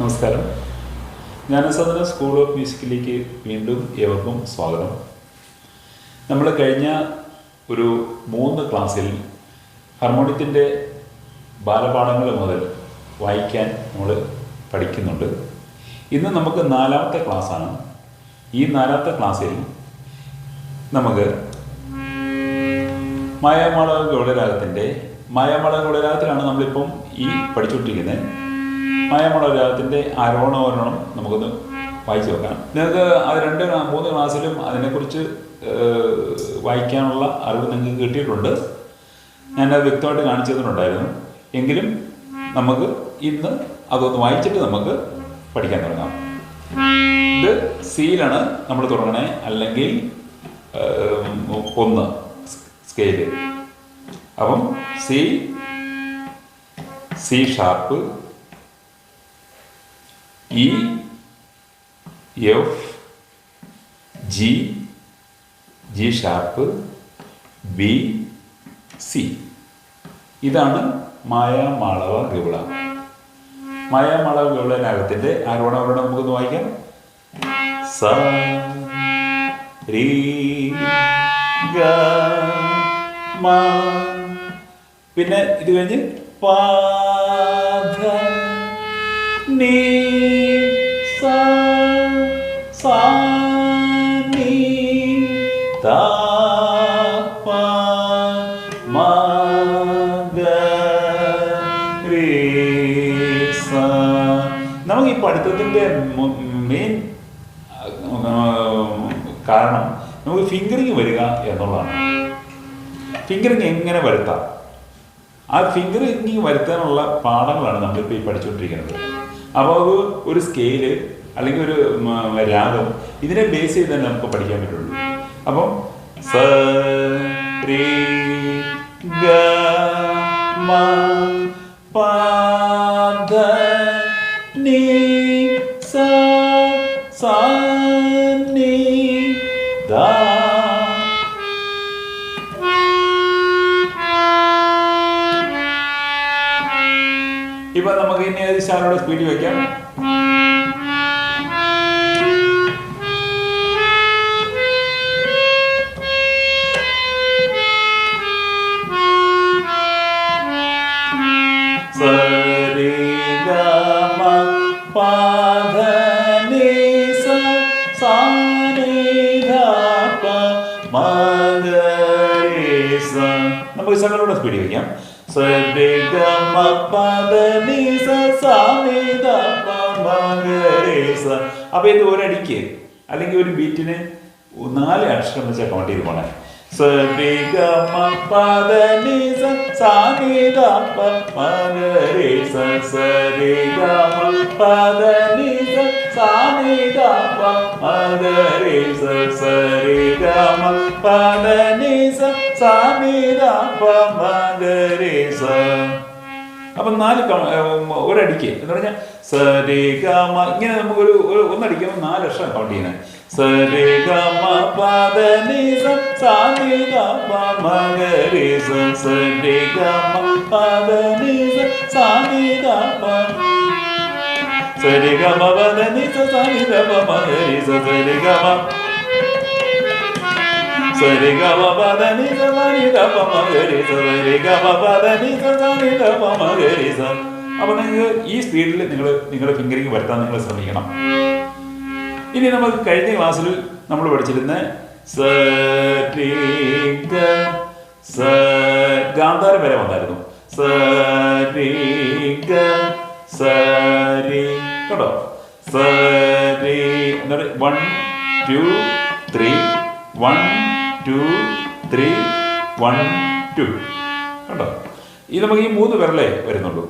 നമസ്കാരം. ജ്ഞാനസാധന school of മ്യൂസിക്കിലേക്ക് വീണ്ടും ഏവർക്കും സ്വാഗതം. നമ്മൾ കഴിഞ്ഞ ഒരു മൂന്ന് ക്ലാസ്സിൽ ഹാർമോണിയത്തിന്റെ ബാലപാഠങ്ങൾ മുതൽ വായിക്കാൻ നമ്മൾ പഠിക്കുന്നുണ്ട്. ഇന്ന് നമുക്ക് നാലാമത്തെ ക്ലാസ്സാണ്. ഈ നാലാമത്തെ ക്ലാസ്സിൽ നമുക്ക് മായാമാളക ഗൗഡരാഗത്തിന്റെ മായാമാളക ഗൗഡരാഗത്തിലാണ് നമ്മളിപ്പം ഈ പഠിച്ചുകൊണ്ടിരിക്കുന്നത്. മായാമാള രാഗത്തിന്റെ ആരോഹണവരണം നമുക്കൊന്ന് വായിച്ചു നോക്കാം നിങ്ങൾക്ക് അത് രണ്ട് മൂന്ന് ക്ലാസ്സിലും അതിനെക്കുറിച്ച് വായിക്കാനുള്ള അറിവ് നിങ്ങൾക്ക് കിട്ടിയിട്ടുണ്ട്. ഞാനത് വ്യക്തമായിട്ട് കാണിച്ചു തന്നിട്ടുണ്ടായിരുന്നു. എങ്കിലും നമുക്ക് ഇന്ന് അതൊന്ന് വായിച്ചിട്ട് നമുക്ക് പഠിക്കാൻ തുടങ്ങാം. ഇത് സിയിലാണ് നമ്മൾ തുടങ്ങണേ അല്ലെങ്കിൽ ഒന്ന് സ്കെയിൽ. അപ്പം C C sharp E F G G sharp B C ഇതാണ് മായാമാളവ ഗവിള മായാമാളവ ഗൗള ആരോടെ അവരോടെ നമുക്കൊന്ന് വായിക്കാം? സ ഗ മ. പിന്നെ ഇത് കഴിഞ്ഞ് പാധ നീ സ മെയിൻ കാരണം നമുക്ക് ഫിംഗറിങ് വരിക എന്നുള്ളതാണ്. ഫിംഗറിങ് എങ്ങനെ വരുത്താം? ആ ഫിംഗറിങ് വരുത്താനുള്ള പാഠങ്ങളാണ് നമ്മളിപ്പോൾ ഈ പഠിച്ചുകൊണ്ടിരിക്കുന്നത്. അപ്പോൾ ഒരു സ്കെയിൽ അല്ലെങ്കിൽ ഒരു രാഗം ഇതിനെ ബേസ് ചെയ്ത് തന്നെ നമുക്ക് പഠിക്കാൻ പറ്റുള്ളൂ. അപ്പം സ രീ ഗ മ പ നീ ഇനി ഏത് ശാലോടെ സ്പീഡിൽ സരി ഗ മ പ ധ നീ സ സാ നീ ധ പ മ ഗ രേ സ അപ്പൊ ഇത് ഒരടിക്ക് അല്ലെങ്കിൽ ഒരു ബീറ്റിന് നാല് അക്ഷരം വെച്ചാൽ കൗണ്ട് ചെയ്ത് പോണേ. സരിഗമ നീ സ സാ ധ പ മ സ സ ധ പ മ സ സ അപ്പൊ നാല് ഒരടിക്ക്. എന്ന് പറഞ്ഞാൽ സരി ഗമ ഇങ്ങനെ നമുക്കൊരു ഒന്നടിക്കുമ്പോൾ നാല് അക്ഷരം കൗണ്ട് ചെയ്യുന്നത് സരി ഗമ പദ നി സ സാ നി ധ പ മ ഗ രി സരി ഗമ നി സരി ഗമ പദ നി സ സാ നി ധ പ മ ഗ രി സരി ഗമ സരി ഗമ പദ നി സ സാ നി ധ പ അപ്പൊ നിങ്ങൾക്ക് ഈ സ്പീഡിൽ നിങ്ങൾ നിങ്ങളുടെ ഫിംഗറിങ് വരുത്താൻ നിങ്ങൾ ശ്രമിക്കണം. ഇനി നമുക്ക് കഴിഞ്ഞ ക്ലാസ്സിൽ നമ്മൾ പഠിച്ചിരുന്ന ഗാന്ധാര വരെ വന്നായിരുന്നു. കേട്ടോ? One two three one two three one two കണ്ടോ? ഇത് നമുക്ക് ഈ മൂന്ന് പേരല്ലേ വരുന്നുള്ളൂ.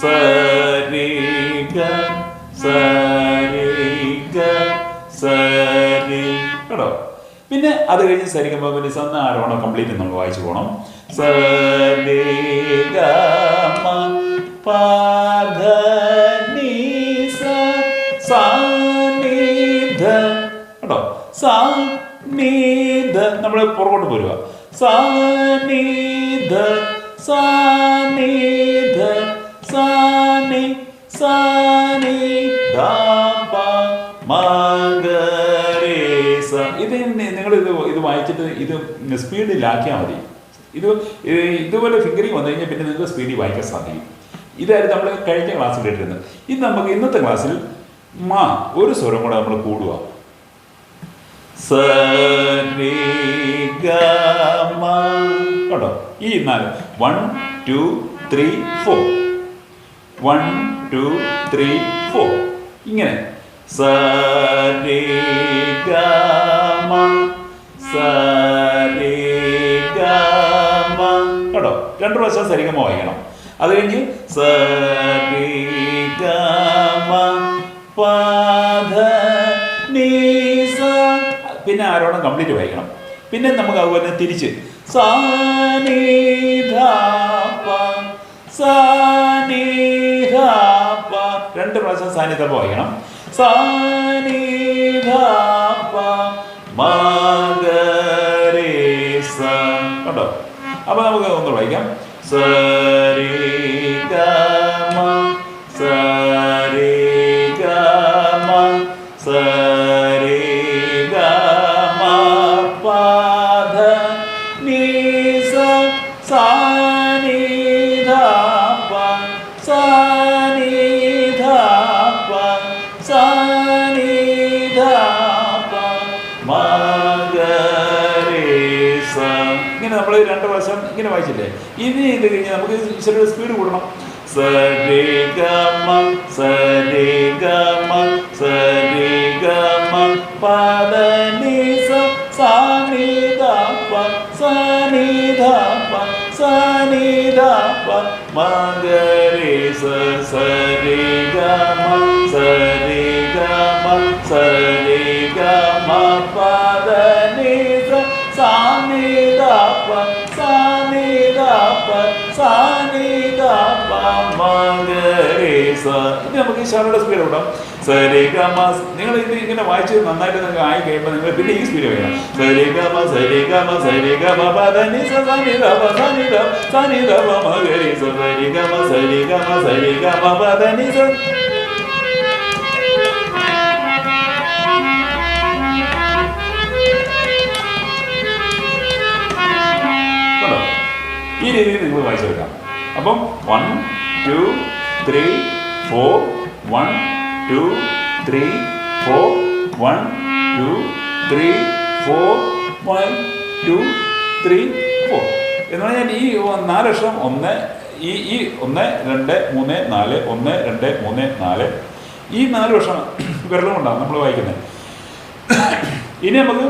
സരി സരി കേട്ടോ പിന്നെ അത് കഴിഞ്ഞ് സരിഗമ സന്ന ആരോണം കംപ്ലീറ്റ് നമ്മൾ വായിച്ചു പോകണം സരി ഗ നമ്മൾ പുറകോട്ട് പോരുക. സാ നീ സനി സനി ഇത് നിങ്ങൾ ഇത് ഇത് വായിച്ചിട്ട് ഇത് സ്പീഡിലാക്കിയാൽ മതി. ഇത് ഇതുപോലെ ഫിംഗറിങ് വന്നു കഴിഞ്ഞാൽ പിന്നെ നിങ്ങൾക്ക് സ്പീഡിൽ വായിക്കാൻ സാധിക്കും. ഇതായിരുന്നു നമ്മൾ കഴിഞ്ഞ ക്ലാസ്സിൽ കേട്ടിരുന്നത്. ഇത് നമുക്ക് ഇന്നത്തെ ക്ലാസ്സിൽ മാ ഒരു സ്വരം കൂടെ നമ്മൾ കൂടുക. കേട്ടോ ഈ നാല്. One two three four one two three four ഇങ്ങനെ. സരി ഗമ കേട്ടോ രണ്ട് പ്രാവശ്യം സരിഗമ വായിക്കണം. അത് കഴിഞ്ഞ് സരി പാധ ആരോടും കംപ്ലീറ്റ് വായിക്കണം. പിന്നെ നമുക്ക് അതുപോലെ തിരിച്ച് രണ്ട് പ്രാവശ്യം സാന്നിധ്യം വായിക്കണം. കണ്ടോ? അപ്പൊ നമുക്ക് ഒന്ന് വായിക്കാം. സരി ഇങ്ങനെ വായിച്ചില്ലേ? ഇനി ഇത് കഴിഞ്ഞാൽ നമുക്ക് ഇച്ചിരി സ്പീഡ് കൂടണം. സരി ഗമ സരി സരി ഇത് നമുക്ക് സ്പീഡ് കൂടാം സരി നിങ്ങൾ ഇത് ഇങ്ങനെ വായിച്ച് നന്നായിട്ട് നിങ്ങൾക്ക് ആയി കഴിയുമ്പോൾ നിങ്ങൾ പിന്നെ ഈ സ്പീഡ് വേണം സരി ഗമ സരി ഗമ സരി ഗമ പദ സനി സാനിധാപ സനി സാനിധാപ മകരേസ സരി ഗമ സരി ഗമ സരി ഗമ പദനി സ ഈ രീതിയിൽ നിങ്ങൾ വായിച്ചെടുക്കാം. അപ്പം one two three four one two three four one two three four one two three four എന്ന് പറഞ്ഞാൽ ഈ നാല് അക്ഷരം ഒന്ന് ഈ ഈ ഒന്ന് രണ്ട് മൂന്ന് നാല് ഒന്ന് രണ്ട് മൂന്ന് നാല്. ഈ നാല് വർഷം വിരലും കൊണ്ടാണ് നമ്മൾ വായിക്കുന്നത്. ഇനി നമുക്ക്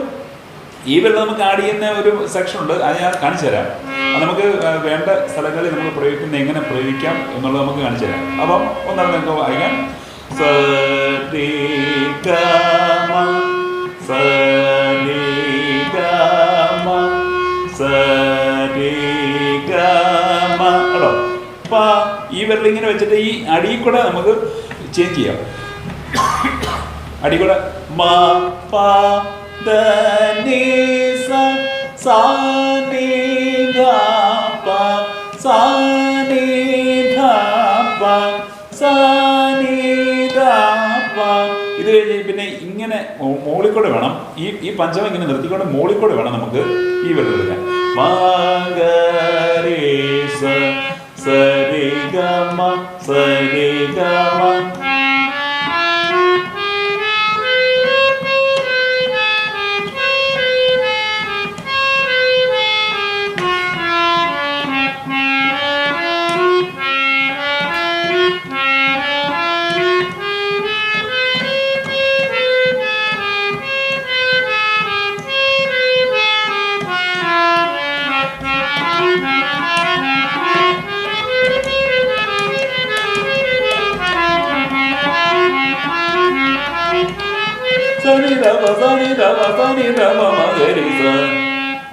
ഈ വിരൽ നമുക്ക് ആഡ് ചെയ്യുന്ന ഒരു സെക്ഷൻ ഉണ്ട്. അത് ഞാൻ കാണിച്ചു തരാം നമുക്ക് വേണ്ട സ്ഥലങ്ങളിൽ നമ്മൾ പ്രയോഗിക്കുന്ന എങ്ങനെ പ്രയോഗിക്കാം എന്നുള്ളത് നമുക്ക് കാണിച്ചു തരാം. അപ്പം ഒന്നാണ് നിങ്ങൾക്ക് വായിക്കാം. കേട്ടോ അപ്പൊ ഈ വിരൽ ഇങ്ങനെ വെച്ചിട്ട് ഈ അടിയിൽ കൂടെ നമുക്ക് ചേഞ്ച് ചെയ്യാം. അടികൂടെ മാ പാ ദ നീ സ സാ ഇങ്ങനെ മോളിക്കൂടെ വേണം. ഈ ഈ പഞ്ചമം ഇങ്ങനെ നിർത്തിക്കൊണ്ട് മോളിക്കൂടെ വേണം നമുക്ക് ഈ വെള്ളം എടുക്കാൻ മകരേ സ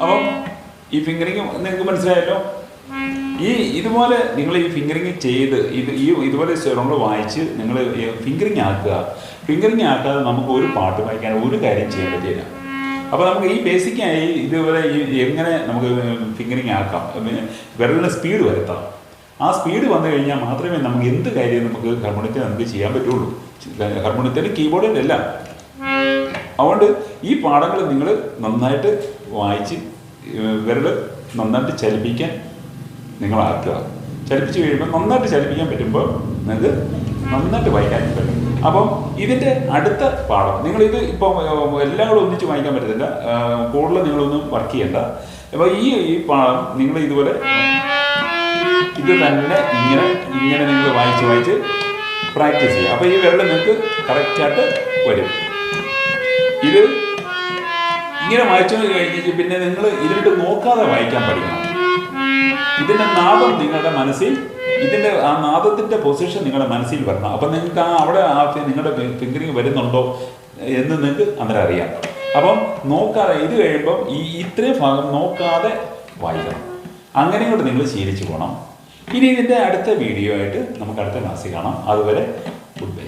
അപ്പം ഈ ഫിംഗറിങ് നിങ്ങൾക്ക് മനസ്സിലായല്ലോ? ഈ ഇതുപോലെ നിങ്ങൾ ഈ ഫിംഗറിങ് ചെയ്ത് ഇത് ഈ ഇതുപോലെ സ്വരങ്ങൾ വായിച്ച് നിങ്ങൾ ഫിംഗറിങ് ആക്കുക. ഫിംഗറിങ് ആക്കാതെ നമുക്ക് ഒരു പാട്ട് വായിക്കാൻ ഒരു കാര്യം ചെയ്യാൻ പറ്റില്ല. അപ്പോൾ നമുക്ക് ഈ ബേസിക്കായി ഇതുപോലെ ഈ എങ്ങനെ നമുക്ക് ഫിംഗറിങ് ആക്കാം? വിരലിന് സ്പീഡ് വരുത്താം. ആ സ്പീഡ് വന്നു കഴിഞ്ഞാൽ മാത്രമേ നമുക്ക് എന്ത് കാര്യം നമുക്ക് ഹർമോണിയത്തിന് നമുക്ക് ചെയ്യാൻ പറ്റുള്ളൂ. ഹാർമോണിയത്തിൽ കീബോർഡിലല്ല അതുകൊണ്ട് ഈ പാഠങ്ങൾ നിങ്ങൾ നന്നായിട്ട് വായിച്ച് വിരൽ നന്നായിട്ട് ചലിപ്പിക്കാൻ നിങ്ങൾ ആക്കുക ചലിപ്പിച്ച് കഴിയുമ്പോൾ നന്നായിട്ട് ചലിപ്പിക്കാൻ പറ്റുമ്പോൾ നിങ്ങൾക്ക് നന്നായിട്ട് വായിക്കാൻ പറ്റും. അപ്പം ഇതിന്റെ അടുത്ത പാഠം നിങ്ങളിത് ഇപ്പം എല്ലാം കൂടെ ഒന്നിച്ച് വായിക്കാൻ പറ്റത്തില്ല. കൂടുതൽ നിങ്ങളൊന്നും വർക്ക് ചെയ്യണ്ട. അപ്പോൾ ഈ ഈ പാഠം നിങ്ങൾ ഇതുപോലെ ഇത് തന്നെ ഇങ്ങനെ ഇങ്ങനെ നിങ്ങൾ വായിച്ച് വായിച്ച് പ്രാക്ടീസ് ചെയ്യുക. അപ്പോൾ ഈ വിരൽ നിങ്ങൾക്ക് കറക്റ്റായിട്ട് വരും. ഇത് ഇങ്ങനെ വായിച്ചു കഴിഞ്ഞിട്ട് പിന്നെ നിങ്ങൾ ഇതിലിട്ട് നോക്കാതെ വായിക്കാൻ പഠിക്കണം. ഇതിന്റെ നാദം നിങ്ങളുടെ മനസ്സിൽ ഇതിന്റെ ആ നാദത്തിന്റെ പൊസിഷൻ നിങ്ങളുടെ മനസ്സിൽ വരണം. അപ്പം നിങ്ങൾക്ക് ആ അവിടെ ആ നിങ്ങളുടെ ഫിംഗറിങ് വരുന്നുണ്ടോ എന്ന് നിങ്ങൾക്ക് അന്നേരം അറിയാം. അപ്പം നോക്കാതെ ഇത് കഴിയുമ്പം ഈ ഇത്രയും ഭാഗം നോക്കാതെ വായിക്കണം. അങ്ങനെ കൊണ്ട് നിങ്ങൾ ശീലിച്ചു പോകണം. ഇനി ഇതിന്റെ അടുത്ത വീഡിയോ ആയിട്ട് നമുക്ക് അടുത്ത ക്ലാസ്സിൽ കാണാം. അതുവരെ ഗുഡ് ബൈ